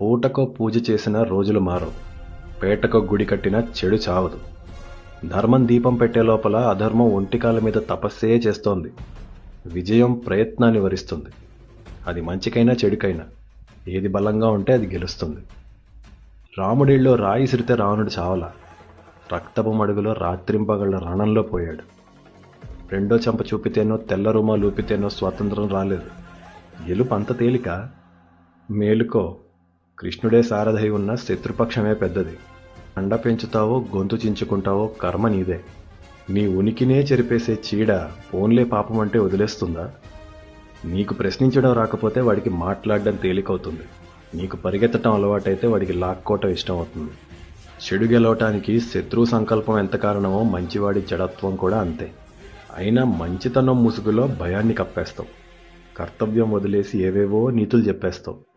పూటకో పూజ చేసిన రోజులు మారవు. పేటకో గుడి కట్టిన చెడు చావదు. ధర్మం దీపం పెట్టే లోపల అధర్మం ఒంటికాల మీద తపస్సే చేస్తోంది. విజయం ప్రయత్నాన్ని వరిస్తుంది. అది మంచికైనా చెడుకైనా. ఏది బలంగా ఉంటే అది గెలుస్తుంది. రాముడిలో రాయి సిరితే రావణుడు చావలా. రక్తపు మడుగులో రాత్రింపగళ్ళ రణంలో పోయాడు. రెండో చెంప చూపితేనో తెల్ల రుమాలు లూపితేనో స్వాతంత్రం రాలేదు. ఎలుపు అంత తేలిక? మేలుకో? కృష్ణుడే సారథై ఉన్న శత్రుపక్షమే పెద్దది. అండ పెంచుతావో గొంతు చించుకుంటావో కర్మ నీదే. నీ ఉనికినే చెరిపేసే చీడ పోన్లే పాపం అంటే వదిలేస్తుందా? నీకు ప్రశ్నించడం రాకపోతే వాడికి మాట్లాడడం తేలికవుతుంది. నీకు పరిగెత్తడం అలవాటైతే వాడికి లాక్కోవటం ఇష్టం అవుతుంది చెడు గెలవటానికి శత్రువు సంకల్పం ఎంత కారణమో మంచివాడి జడత్వం కూడా అంతే. అయినా మంచితనం ముసుగులో భయాన్ని కప్పేస్తావు. కర్తవ్యం వదిలేసి ఏవేవో నీతులు చెప్పేస్తావు.